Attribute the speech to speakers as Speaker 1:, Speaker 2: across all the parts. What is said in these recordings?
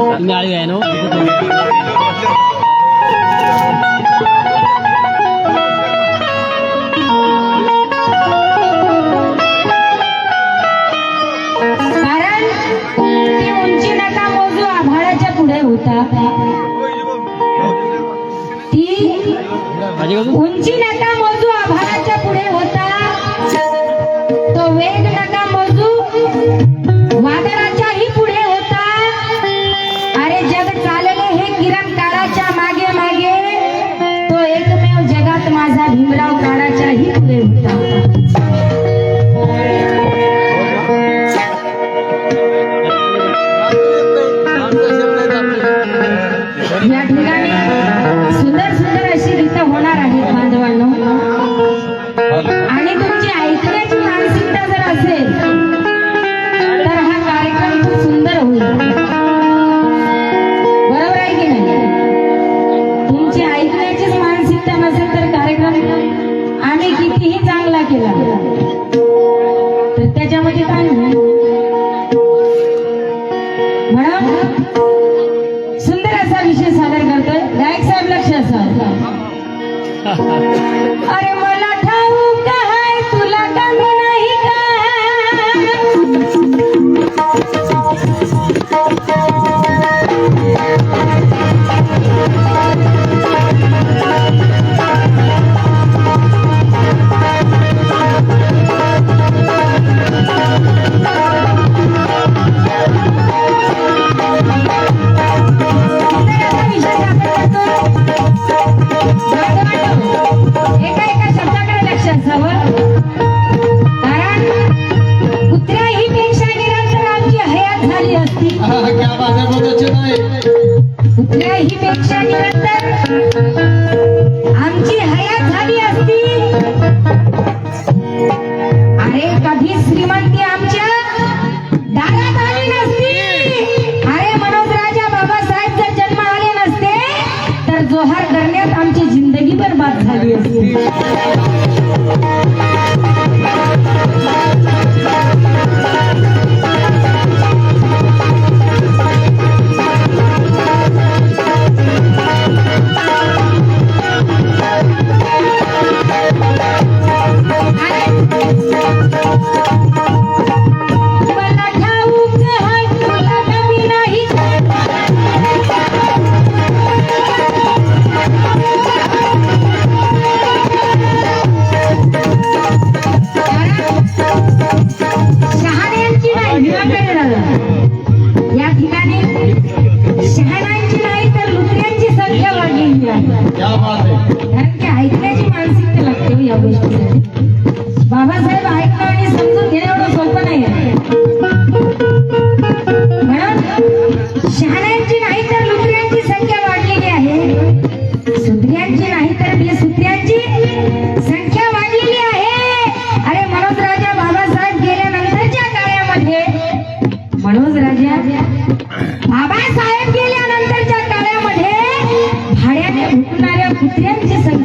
Speaker 1: नाळी आहे
Speaker 2: उंची नका मोजू आभाळाच्या पुढे होता. तो वेग नका मोजू. 大家好，我是李佳琦。Nareu, grande sacrifício.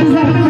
Speaker 2: Thank you.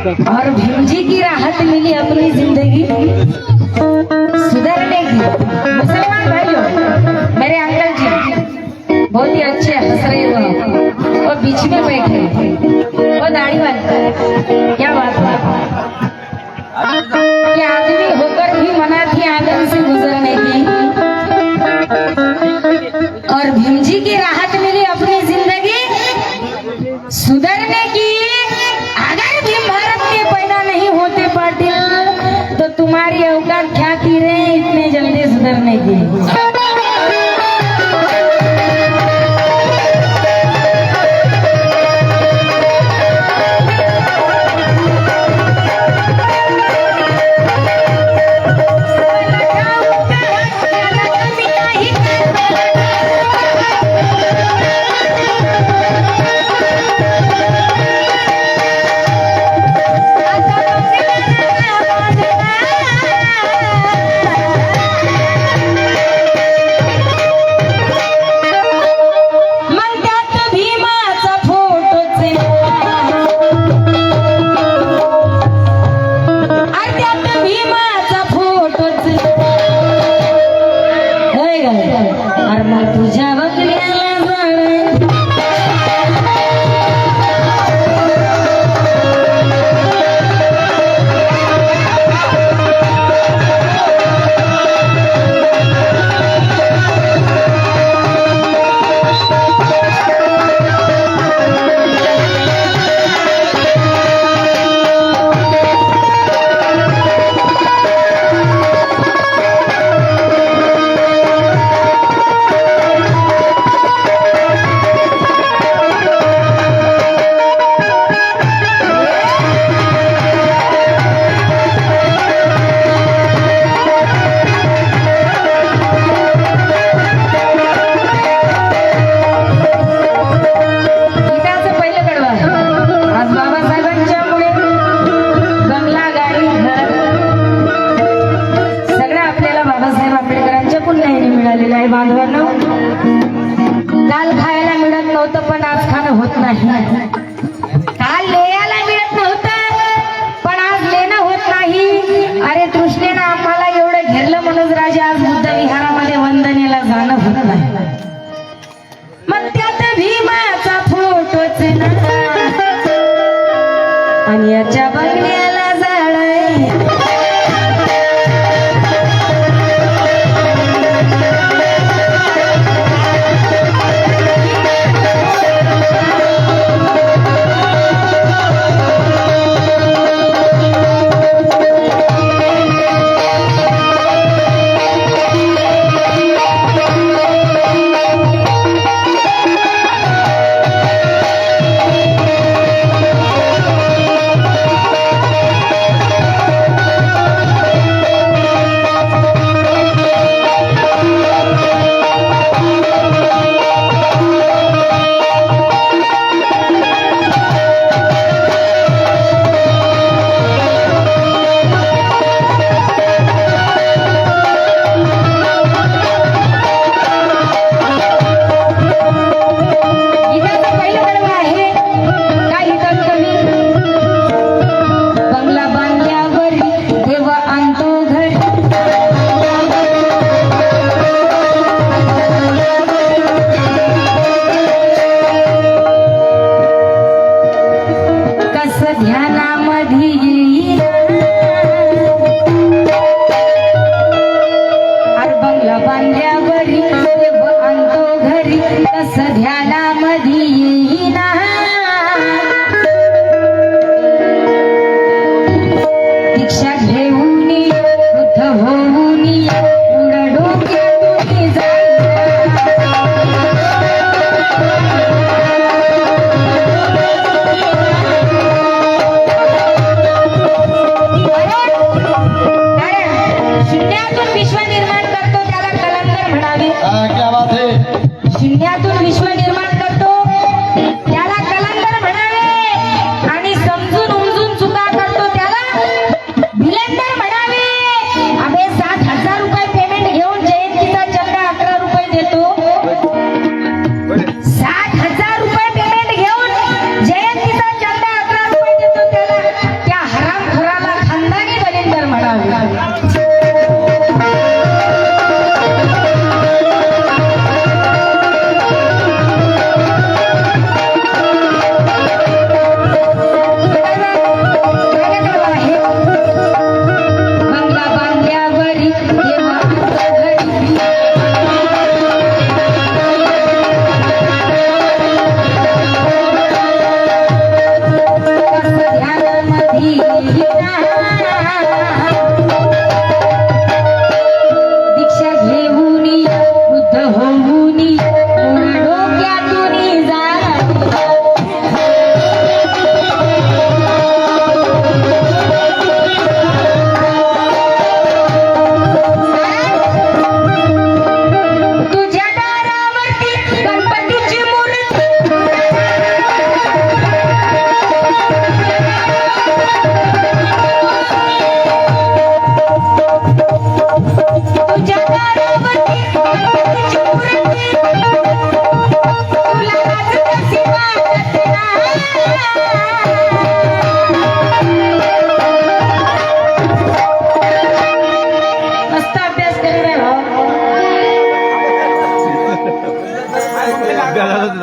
Speaker 2: और भिमजी की राहत मिली अपनी ज़िंदगी। सुधरने की। मुसलमान भाइयों, मेरे अंकल जी, बहुत ही अच्छे हंस रहे हुए और बीच में बैठे वो दाढ़ी वाले क्या बात है? आदमी होकर भी मना थी आदम से गुजरने की। और भिमजी की राहत तुम्हारी औकात क्या थी रे इतने जल्दी सुधरने की আনিয়া চাবাইয়া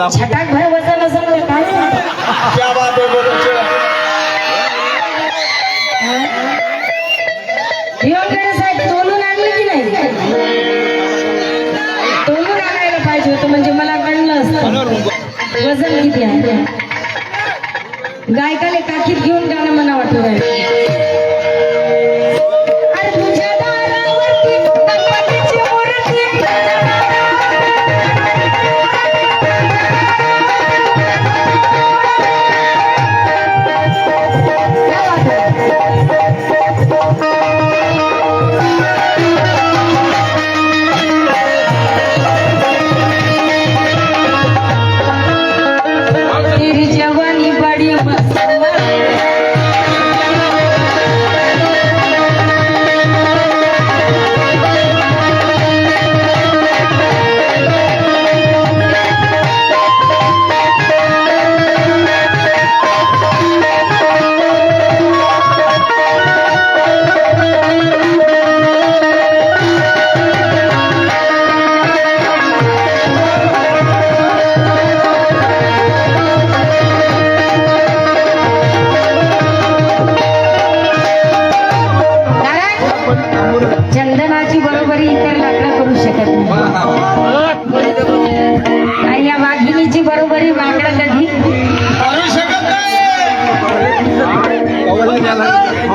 Speaker 2: সেটাই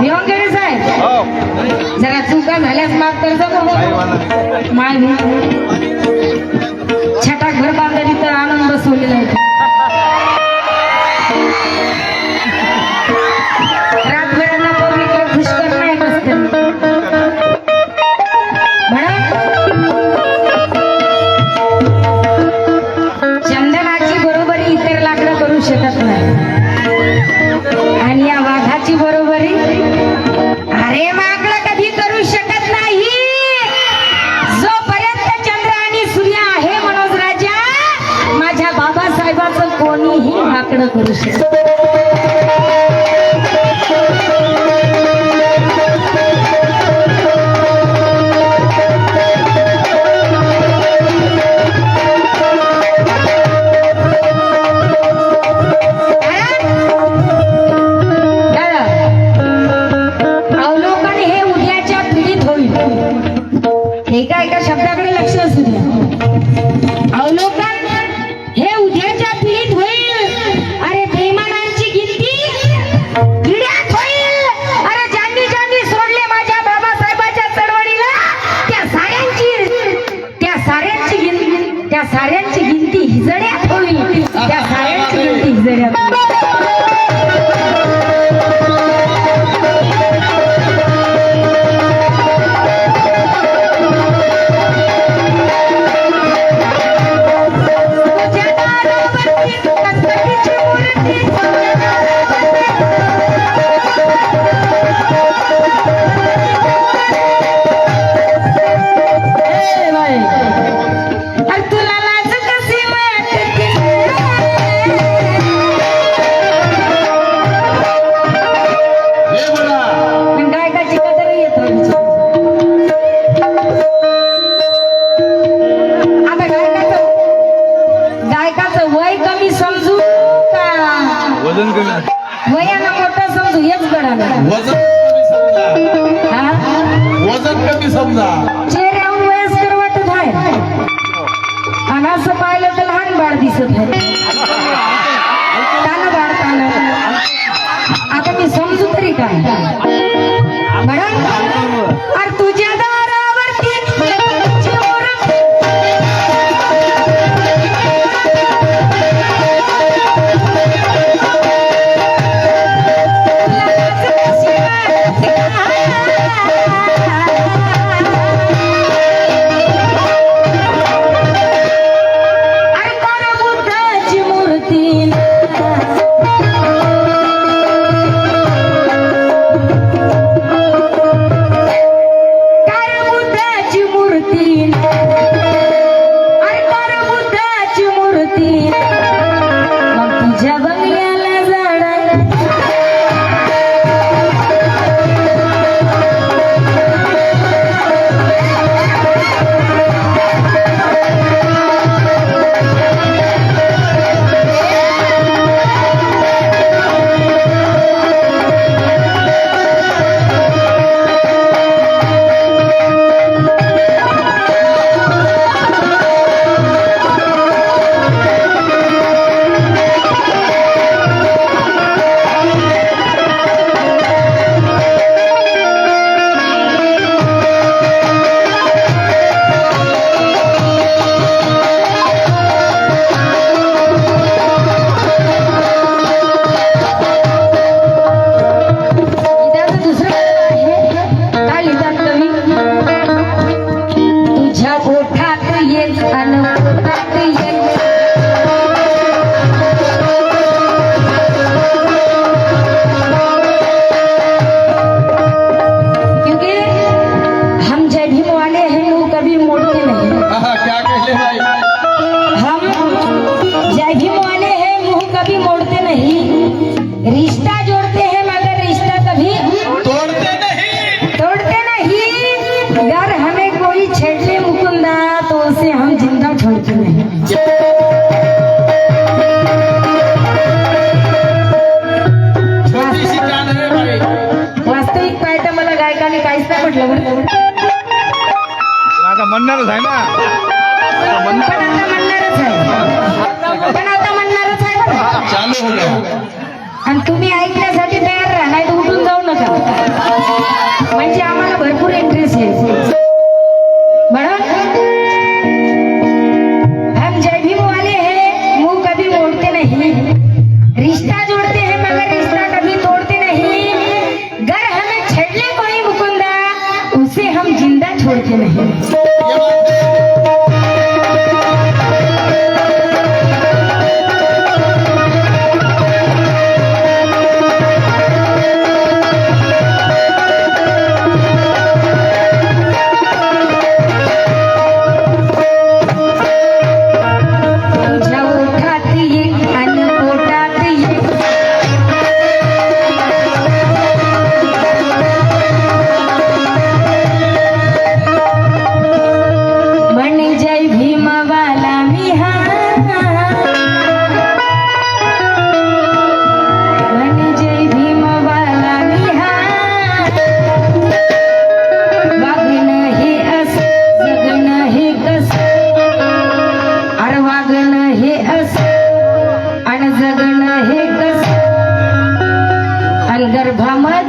Speaker 3: योगेश साहेब जरा चुका झाल्यास माफ करतो माय छटाक भर बांधणी तर आनंद बसवलेला होता বাংলাদেশে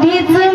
Speaker 3: 第一次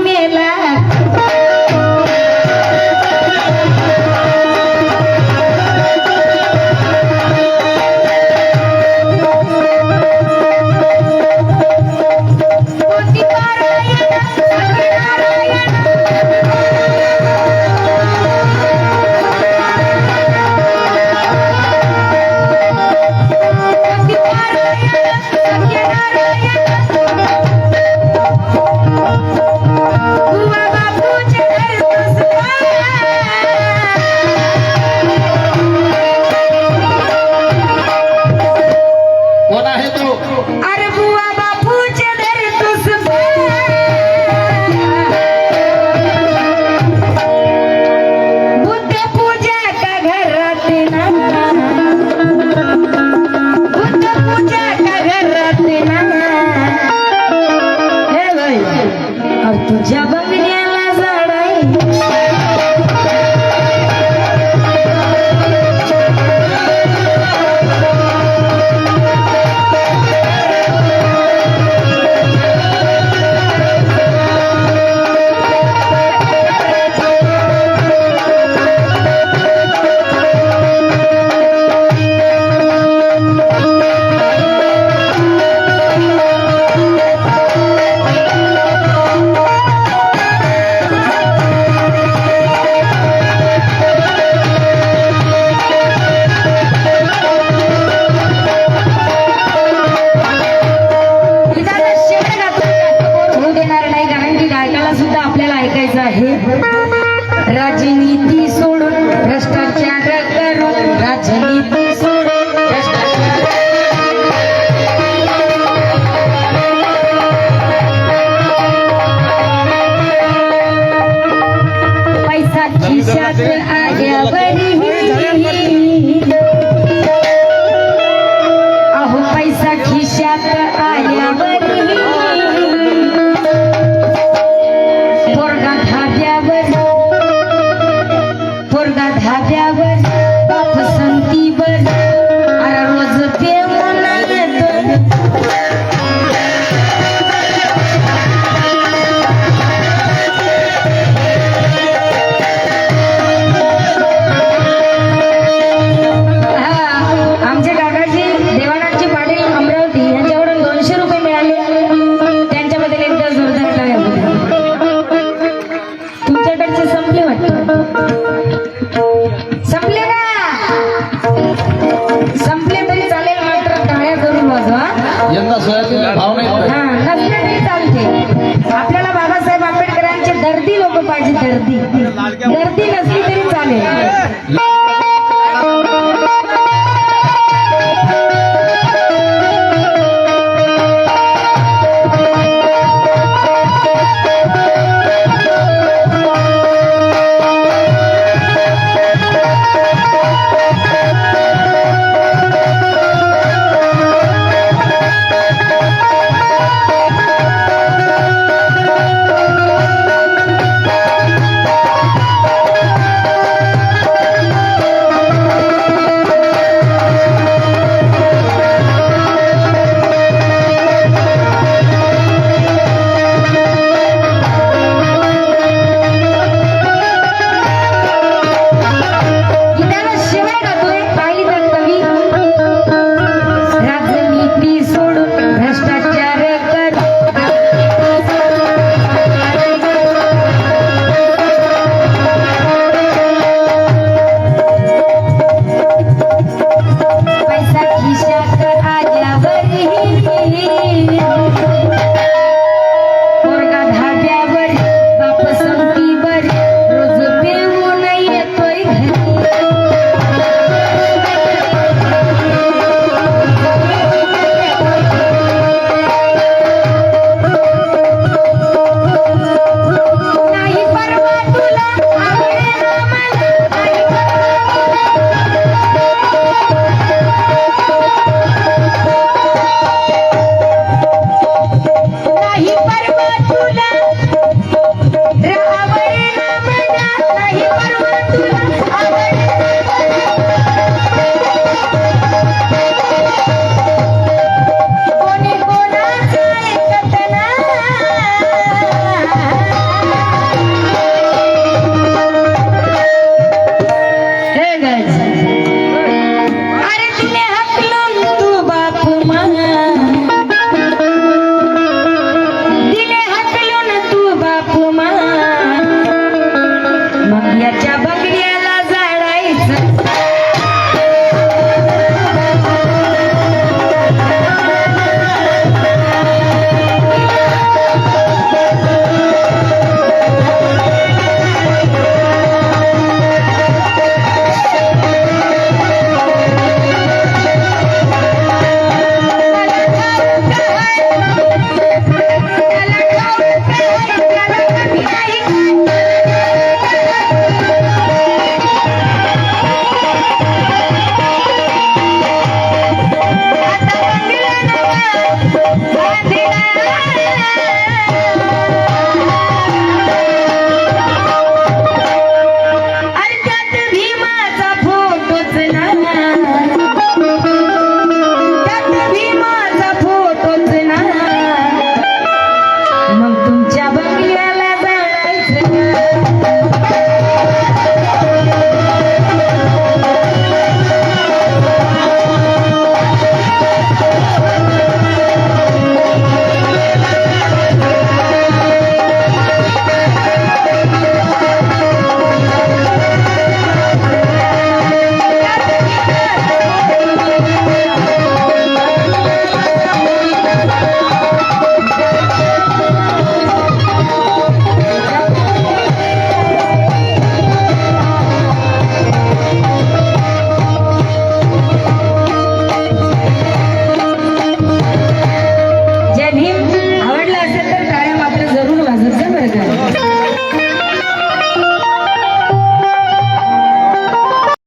Speaker 3: करायचं आहे?
Speaker 2: राजनीती
Speaker 3: सोडून भ्रष्टाचार करून
Speaker 2: राजन